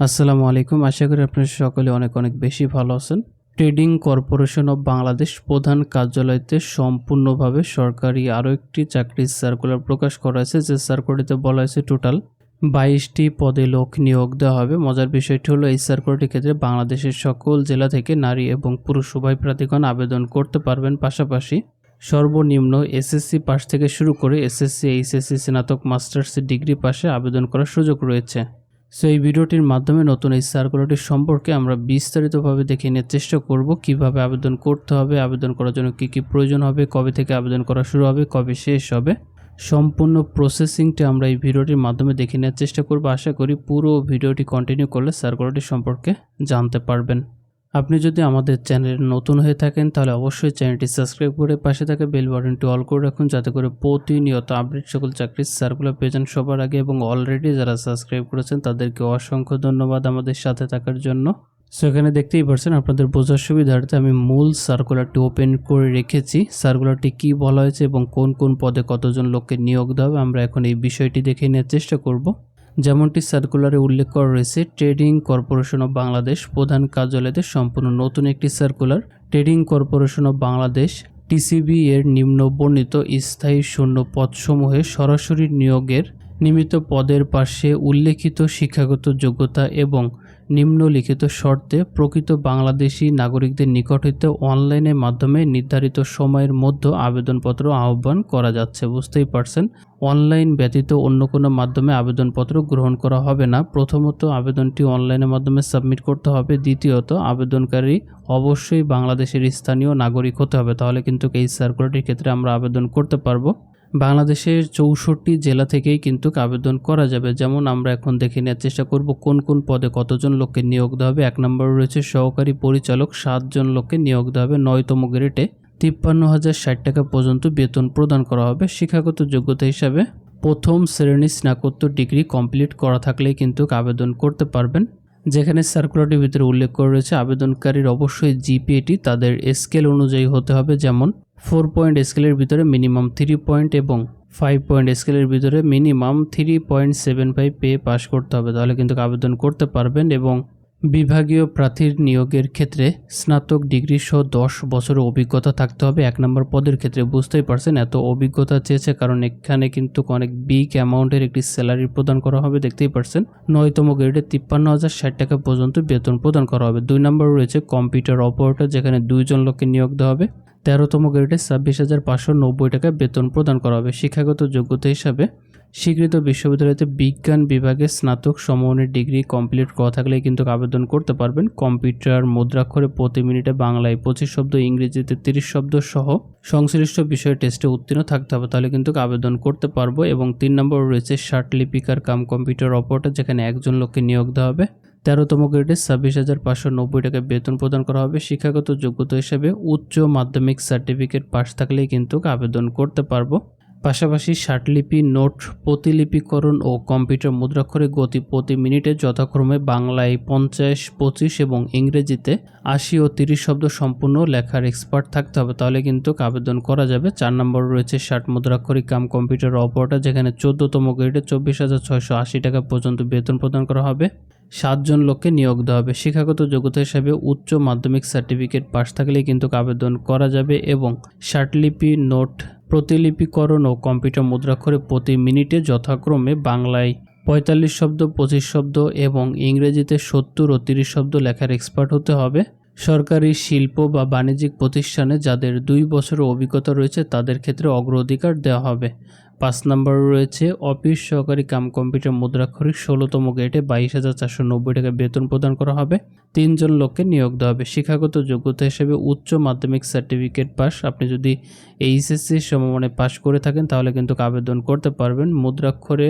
আসসালামু আলাইকুম। আশা করি আপনারা সকলে অনেক অনেক বেশি ভালো আছেন। ট্রেডিং কর্পোরেশন অব বাংলাদেশ প্রধান কার্যালয়তে সম্পূর্ণভাবে সরকারি আরও একটি চাকরির সার্কুলার প্রকাশ করা হয়েছে। যে সার্কুলারটিতে বলা হয়েছে টোটাল বাইশটি পদে লোক নিয়োগ দেওয়া হবে। মজার বিষয়টি হলো, এই সার্কুলারটির ক্ষেত্রে বাংলাদেশের সকল জেলা থেকে নারী এবং পুরুষ উভয় প্রার্থীগণ আবেদন করতে পারবেন। পাশাপাশি সর্বনিম্ন এসএসসি পাস থেকে শুরু করে এসএসসি, এইচএসসি, স্নাতক, মাস্টার্স ডিগ্রি পাশে আবেদন করার সুযোগ রয়েছে। সো এই ভিডিওটির মাধ্যমে নতুন এই সার্কুলারটি সম্পর্কে আমরা বিস্তারিতভাবে দেখে নেওয়ার চেষ্টা করব। কীভাবে আবেদন করতে হবে, আবেদন করার জন্য কী কী প্রয়োজন হবে, কবে থেকে আবেদন করা শুরু হবে, কবে শেষ হবে, সম্পূর্ণ প্রসেসিংটি আমরা এই ভিডিওটির মাধ্যমে দেখে নেওয়ার চেষ্টা করব। আশা করি পুরো ভিডিওটি কন্টিনিউ করলে সার্কুলারটি সম্পর্কে জানতে পারবেন। আপনি যদি আমাদের চ্যানেলে নতুন হয়ে থাকেন, তাহলে অবশ্যই চ্যানেলটি সাবস্ক্রাইব করে পাশে থাকা বেল বাটনটি অল করে রাখুন, যাতে করে প্রতিনিয়ত আপডেট সকল চাকরির সার্কুলার পেয়ে যান সবার আগে এবং অলরেডি যারা সাবস্ক্রাইব করেছেন, তাদেরকে অসংখ্য ধন্যবাদ আমাদের সাথে থাকার জন্য। সো এখানে দেখতেই পারছেন আপনাদের বোঝার সুবিধার্থে আমি মূল সার্কুলারটি ওপেন করে রেখেছি। সার্কুলারটি কি বলা হয়েছে এবং কোন কোন পদে কতজন লোককে নিয়োগ দেওয়া হবে, আমরা এখন এই বিষয়টি দেখে নেওয়ার চেষ্টা করব। যেমনটি সার্কুলারে উল্লেখ করা রয়েছে ট্রেডিং কর্পোরেশন অব বাংলাদেশ প্রধান কার্যালয়তে সম্পূর্ণ নতুন একটি circular Trading Corporation of Bangladesh TCB এর নিম্ন বর্ণিত স্থায়ী শূন্য পদসমূহে সরাসরি নিয়োগের নিমিত্ত পদের পাশে উল্লেখিত শিক্ষাগত যোগ্যতা এবং নিম্নলিখিত শর্তে প্রকৃত বাংলাদেশি নাগরিকদের নিকট হইতে অনলাইনের মাধ্যমে নির্ধারিত সময়ের মধ্যে আবেদনপত্র আহ্বান করা যাচ্ছে, বুঝতেই পারছেন? অনলাইন ব্যতীত অন্য কোনো মাধ্যমে আবেদনপত্র গ্রহণ করা হবে না। প্রথমত, আবেদনটি অনলাইনের মাধ্যমে সাবমিট করতে হবে। দ্বিতীয়ত, আবেদনকারী অবশ্যই বাংলাদেশের স্থানীয় নাগরিক হতে হবে। তাহলে কিন্তু এই সার্কুলারটির ক্ষেত্রে আমরা আবেদন করতে পারব। বাংলাদেশের চৌষট্টি জেলা থেকেই কিন্তু আবেদন করা যাবে। যেমন আমরা এখন দেখে নেওয়ার চেষ্টা করব, কোন কোন পদে কতজন লোককে নিয়োগ দেওয়া হবে? এক নম্বর রয়েছে সহকারী পরিচালক, সাতজন লোককে নিয়োগ দেওয়া হবে। নয়তম গ্রেডে তিপ্পান্ন হাজার ষাট টাকা পর্যন্ত বেতন প্রদান করা হবে। শিক্ষাগত যোগ্যতা হিসাবে প্রথম শ্রেণির স্নাতকোত্তর ডিগ্রি কমপ্লিট করা থাকলেই কিন্তু আবেদন করতে পারবেন। যেখানে সার্কুলারটির ভিতরে উল্লেখ করা রয়েছে, আবেদনকারীর অবশ্যই জিপিএটি, তাদের স্কেল অনুযায়ী হতে হবে। যেমন ফোর পয়েন্ট স্কেলের ভিতরে মিনিমাম থ্রি পয়েন্ট এবং ফাইভ পয়েন্ট স্কেলের ভিতরে minimum three point seven five পেয়ে পাস করতে হবে। তাহলে কিন্তু আবেদন করতে পারবেন এবং বিভাগীয় প্রার্থীর নিয়োগের ক্ষেত্রে স্নাতক ডিগ্রি সহ দশ বছরের অভিজ্ঞতা থাকতে হবে। এক নম্বর পদের ক্ষেত্রে বুঝতেই পারছেন, এত অভিজ্ঞতা চেয়েছে, কারণ এখানে কিন্তু অনেক বিগ অ্যামাউন্টের একটি স্যালারি প্রদান করা হবে, দেখতেই পারছেন। নয়তম গ্রেডে তিপ্পান্ন হাজার ষাট টাকা পর্যন্ত বেতন প্রদান করা হবে। দুই নম্বর রয়েছে কম্পিউটার অপারেটর যেখানে দুইজন লোককে নিয়োগ দেওয়া হবে। তেরোতম গ্রেডে ছাব্বিশ হাজার পাঁচশো নব্বই টাকা বেতন প্রদান করা হবে। শিক্ষাগত যোগ্যতা হিসাবে স্বীকৃত বিশ্ববিদ্যালয়তে বিজ্ঞান বিভাগে স্নাতক সমমানের ডিগ্রি কমপ্লিট করা থাকলে কিন্তু আবেদন করতে পারবেন। কম্পিউটার, মুদ্রাক্ষরে প্রতি মিনিটে বাংলায় পঁচিশ শব্দ, ইংরেজিতে তিরিশ শব্দ সহ সংশ্লিষ্ট বিষয়ে টেস্টে উত্তীর্ণ থাকতে হবে, তাহলে কিন্তু আবেদন করতে পারব। এবং তিন নম্বর রয়েছে ষাট লিপিকার কাম কম্পিউটার অপারেটর, যেখানে একজন লোককে নিয়োগ দেওয়া হবে। তেরোতম গ্রেডে ছাব্বিশ হাজার পাঁচশো নব্বই টাকা বেতন প্রদান করা হবে। শিক্ষাগত যোগ্যতা হিসেবে উচ্চ মাধ্যমিক সার্টিফিকেট পাশ থাকলেই কিন্তু আবেদন করতে পারব। পাশাপাশি ষাটলিপি, নোট, প্রতিলিপিকরণ ও কম্পিউটার মুদ্রাক্ষরে গতি প্রতি মিনিটে যথাক্রমে বাংলায় পঞ্চাশ, পঁচিশ এবং ইংরেজিতে আশি ও তিরিশ শব্দ সম্পূর্ণ লেখার এক্সপার্ট থাকতে হবে। তাহলে কিন্তু আবেদন করা যাবে। চার নম্বর রয়েছে ষাট মুদ্রাক্ষরিক কাম কম্পিউটার অপারেটর, যেখানে চোদ্দতম গ্রেডে চব্বিশ হাজার ছয়শো আশি টাকা পর্যন্ত বেতন প্রদান করা হবে। সাতজন লোককে নিয়োগ দেওয়া হবে। শিক্ষাগত যোগ্যতা হিসাবে উচ্চ মাধ্যমিক সার্টিফিকেট পাশ থাকলেই কিন্তু আবেদন করা যাবে এবং ষাটলিপি নোট, প্রতিলিপিকরণ ও কম্পিউটার মুদ্রাক্ষরে প্রতি মিনিটে যথাক্রমে বাংলায় পঁয়তাল্লিশ শব্দ, পঁচিশ শব্দ এবং ইংরেজিতে সত্তর ও তিরিশ শব্দ লেখার এক্সপার্ট হতে হবে। সরকারি শিল্প বা বাণিজ্যিক প্রতিষ্ঠানে যাদের দুই বছরের অভিজ্ঞতা রয়েছে তাদের ক্ষেত্রে অগ্রাধিকার দেওয়া হবে। পাঁচ নম্বর রয়েছে, অফিস সহকারী কাম কম্পিউটার মুদ্রাক্ষরিক ষোলোতম গেটে বাইশ হাজার চারশো নব্বই টাকা বেতন প্রদান করা হবে। তিনজন লোককে নিয়োগ দেওয়া হবে। শিক্ষাগত যোগ্যতা হিসেবে উচ্চ মাধ্যমিক সার্টিফিকেট পাস। আপনি যদি এইচএসসি সমমানে পাস করে থাকেন, তাহলে কিন্তু আবেদন করতে পারবেন। মুদ্রাক্ষরে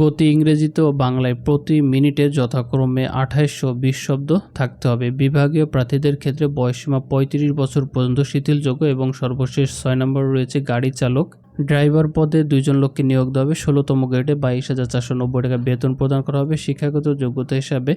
গতি ইংরেজিতে ও বাংলায় প্রতি মিনিটে যথাক্রমে আঠাইশশো বিশ শব্দ থাকতে হবে। বিভাগীয় প্রার্থীদের ক্ষেত্রে বয়সীমা পঁয়ত্রিশ বছর পর্যন্ত শিথিলযোগ্য এবং সর্বশেষ ছয় নম্বর রয়েছে গাড়ি চালক। ড্রাইভার পদে দুইজন লোককে নিয়োগ দেওয়া হবে। ষোলোতম গ্রেডে বাইশ হাজার চারশো নব্বই টাকা বেতন প্রদান করা হবে। শিক্ষাগত যোগ্যতা হিসাবে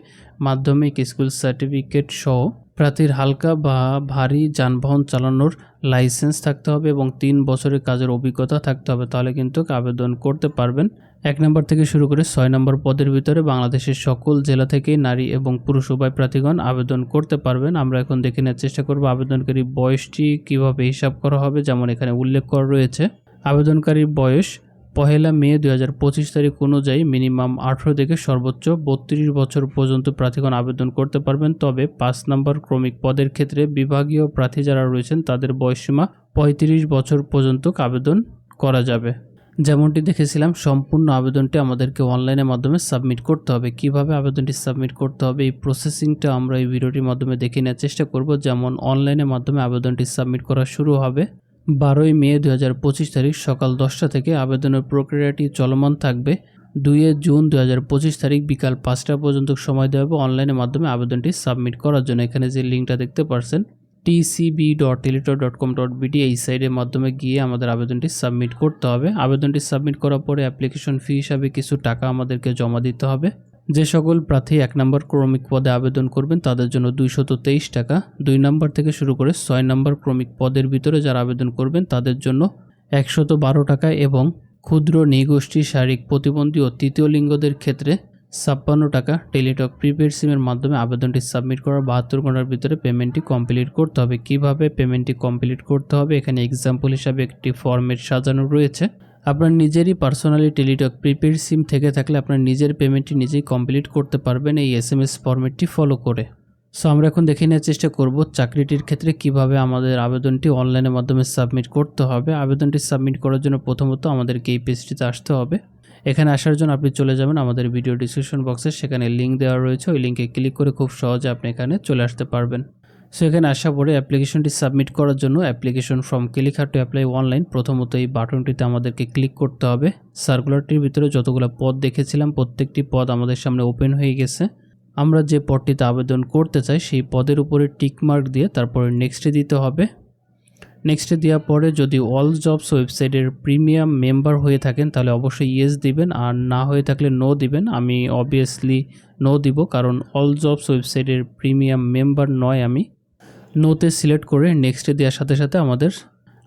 মাধ্যমিক স্কুল সার্টিফিকেট সহ প্রার্থীর হালকা বা ভারী যানবাহন চালানোর লাইসেন্স থাকতে হবে এবং তিন বছরের কাজের অভিজ্ঞতা থাকতে হবে। তাহলে কিন্তু আবেদন করতে পারবেন। এক নম্বর থেকে শুরু করে ছয় নম্বর পদের ভিতরে বাংলাদেশের সকল জেলা থেকে নারী এবং পুরুষ উভয় প্রার্থীগণ আবেদন করতে পারবেন। আমরা এখন দেখে নেওয়ার চেষ্টা করব আবেদনকারী বয়সটি কীভাবে হিসাব করা হবে, যেমন এখানে উল্লেখ করা রয়েছে। আবেদনকারীর বয়স পহেলা মে দুই হাজার পঁচিশ তারিখ অনুযায়ী মিনিমাম আঠেরো থেকে সর্বোচ্চ বত্রিশ বছর পর্যন্ত প্রার্থীগণ আবেদন করতে পারবেন। তবে পাঁচ নম্বর ক্রমিক পদের ক্ষেত্রে বিভাগীয় প্রার্থী যারা রয়েছেন, তাদের বয়সসীমা পঁয়ত্রিশ বছর পর্যন্ত আবেদন করা যাবে। যেমনটি দেখেছিলাম, সম্পূর্ণ আবেদনটি আমাদেরকে অনলাইনের মাধ্যমে সাবমিট করতে হবে। কীভাবে আবেদনটি সাবমিট করতে হবে, এই প্রসেসিংটা আমরা এই ভিডিওটির মাধ্যমে দেখে নেওয়ার চেষ্টা করব। যেমন, অনলাইনের মাধ্যমে আবেদনটি সাবমিট করা শুরু হবে। বারোই মে দু হাজার পঁচিশ তারিখ সকাল দশটা থেকে আবেদনের প্রক্রিয়াটি চলমান থাকবে। দুইয়ে জুন দু হাজার পঁচিশ তারিখ বিকাল পাঁচটা পর্যন্ত সময় দেওয়া হবে অনলাইনের মাধ্যমে আবেদনটি সাবমিট করার জন্য। এখানে যে লিঙ্কটা দেখতে পারছেন TCB dot Teletalk dot com dot BD এই সাইটের মাধ্যমে গিয়ে আমাদের আবেদনটি সাবমিট করতে হবে। আবেদনটি সাবমিট করার পরে অ্যাপ্লিকেশন ফি হিসাবে কিছু টাকা আমাদেরকে জমা দিতে হবে। যে সকল প্রার্থী এক নম্বর ক্রমিক পদে আবেদন করবেন, তাদের জন্য দুইশত তেইশ টাকা। দুই নম্বর থেকে শুরু করে ছয় নম্বর ক্রমিক পদের ভিতরে যারা আবেদন করবেন, তাদের জন্য একশত বারো টাকা এবং ক্ষুদ্র নৃগোষ্ঠী শারীরিক প্রতিবন্ধী ও তৃতীয় লিঙ্গদের ক্ষেত্রে ছাপ্পান্ন টাকা টেলিটক প্রিপেড সিমের মাধ্যমে আবেদনটি সাবমিট করার বাহাত্তর ঘণ্টার ভিতরে পেমেন্টটি কমপ্লিট করতে হবে। কীভাবে পেমেন্টটি কমপ্লিট করতে হবে? এখানে এক্সাম্পল হিসাবে একটি ফর্মেট সাজানো রয়েছে। আপনার নিজেরই পার্সোনালি টেলিটক প্রিপেড সিম থেকে থাকলে আপনার নিজের পেমেন্টটি নিজেই কমপ্লিট করতে পারবেন এই এস এম এস ফর্মেটটি ফলো করে। সো আমরা এখন দেখে নেওয়ার চেষ্টা করব চাকরিটির ক্ষেত্রে কীভাবে আমাদের আবেদনটি অনলাইনের মাধ্যমে সাবমিট করতে হবে। আবেদনটি সাবমিট করার জন্য প্রথমত আমাদেরকে এই পেজটিতে আসতে হবে। এখানে আসার জন্য আপনি চলে যাবেন আমাদের ভিডিও ডিসক্রিপশন বক্সে সেখানে লিঙ্ক দেওয়া রয়েছে। ওই লিঙ্কে ক্লিক করে খুব সহজে আপনি এখানে চলে আসতে পারবেন। সো এখানে আসা পরে অ্যাপ্লিকেশনটি সাবমিট করার জন্য application form click here to apply online প্রথমত এই বাটনটিতে আমাদেরকে ক্লিক করতে হবে। সার্কুলারটির ভিতরে যতগুলো পদ দেখেছিলাম, প্রত্যেকটি পদ আমাদের সামনে ওপেন হয়ে গেছে। আমরা যে পদটিতে আবেদন করতে চাই, সেই পদের উপরে টিক মার্ক দিয়ে তারপরে নেক্সটে দিতে হবে। নেক্সটে দেওয়ার পরে যদি অল জবস ওয়েবসাইটের প্রিমিয়াম মেম্বার হয়ে থাকেন, তাহলে অবশ্যই ইয়েস দিবেন। আর না হয়ে থাকলে নো দিবেন। আমি অবভিয়াসলি নো দিব, কারণ অল জবস ওয়েবসাইটের প্রিমিয়াম মেম্বার নয় আমি। নোতে সিলেক্ট করে নেক্সটে দেওয়ার সাথে সাথে আমাদের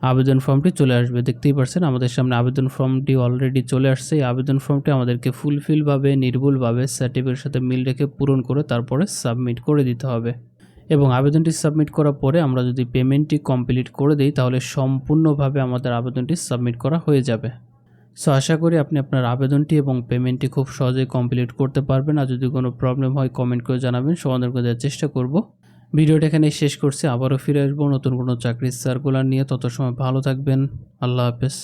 আবেদন ফর্মটি চলে আসবে। দেখতেই পারছেন আমাদের সামনে আবেদন ফর্মটি অলরেডি চলে আসছে। এই আবেদন ফর্মটি আমাদেরকে ফুলফিলভাবে নির্ভুলভাবে সার্টিফিকেটের সাথে মিল রেখে পূরণ করে তারপরে সাবমিট করে দিতে হবে। এবং আবেদনটি সাবমিট করার পরে আমরা যদি পেমেন্টটি কমপ্লিট করে দিই, তাহলে সম্পূর্ণভাবে আমাদের আবেদনটি সাবমিট করা হয়ে যাবে। সো আশা করি আপনি আপনার আবেদনটি এবং পেমেন্টটি খুব সহজেই কমপ্লিট করতে পারবেন। আর যদি কোনো প্রবলেম হয় কমেন্ট করে জানাবেন। সমাধান করে দেওয়ার চেষ্টা করব। ভিডিওটা এখানে শেষ করছি। আবারও ফিরে আসব নতুন কোনো চাকরির সার্কুলার নিয়ে। তত সময় ভালো থাকবেন। আল্লাহ হাফেজ।